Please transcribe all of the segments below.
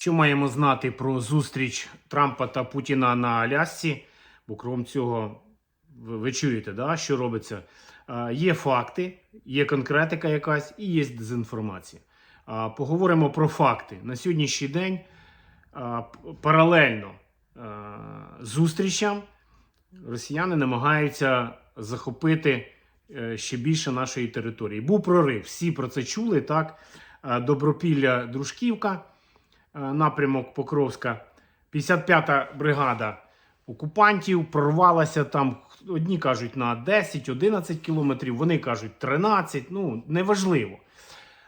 Що маємо знати про зустріч Трампа та Путіна на Алясці? Бо крім цього, ви, ви чуєте, да, що робиться? Е, є факти, є конкретика якась і є дезінформація. А, поговоримо про факти. На сьогоднішній день а, паралельно а, зустрічам росіяни намагаються захопити е, ще більше нашої території. Був прорив, всі про це чули. Так, Е, Добропілля Дружківка, е, напрямок Покровська, 55-та бригада окупантів прорвалася там. Одні кажуть на 10-11 кілометрів, вони кажуть 13, ну неважливо.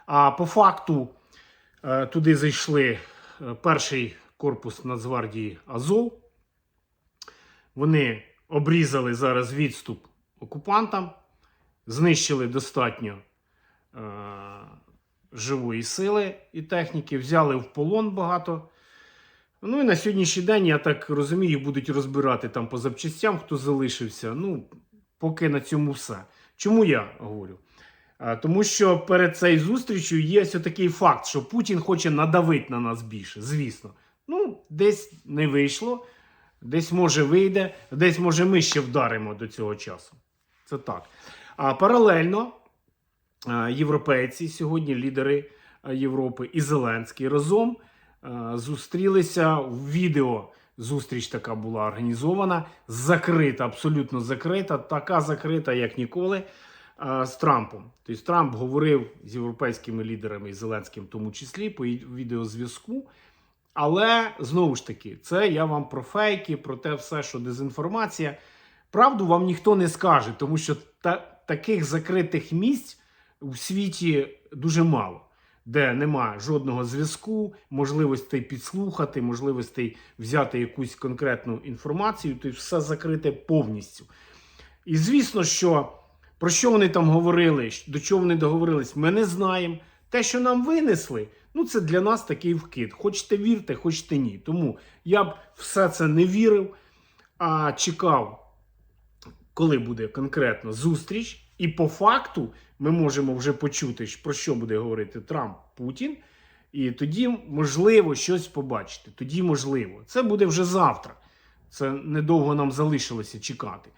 А по факту е, туди зайшли е, перший корпус Нацгвардії Азов. Вони обрізали зараз відступ окупантам, знищили достатньо е, живої сили і техніки, взяли в полон багато. Ну і на сьогоднішній день, я так розумію, будуть розбирати там по запчастям, хто залишився. Ну, поки на цьому все. Чому я говорю? Тому що перед цією зустрічю є ось такий факт, що Путін хоче надавити на нас більше, звісно. Ну, десь не вийшло, десь може вийде, десь може ми ще вдаримо до цього часу. Це так. А паралельно європейці сьогодні, лідери Європи і Зеленський разом зустрілися в відео. Зустріч така була організована, закрита, абсолютно закрита, така закрита, як ніколи, з Трампом. Тобто Трамп говорив з європейськими лідерами і Зеленським, в тому числі по відеозв'язку. Але знову ж таки, це я вам про фейки, про те все, що дезінформація. Правду вам ніхто не скаже, тому що та, таких закритих місць у світі дуже мало, де немає жодного зв'язку, можливостей підслухати, можливостей взяти якусь конкретну інформацію, тобто все закрите повністю. І звісно, що про що вони там говорили, до чого вони договорились, ми не знаємо. Те, що нам винесли, ну це для нас такий вкид. Хочете вірте, хочете ні. Тому я б все це не вірив, а чекав, коли буде конкретно зустріч. І по факту ми можемо вже почути, про що буде говорити Трамп Путін. І тоді можливо щось побачити. Тоді можливо. Це буде вже завтра. Це недовго нам залишилося чекати.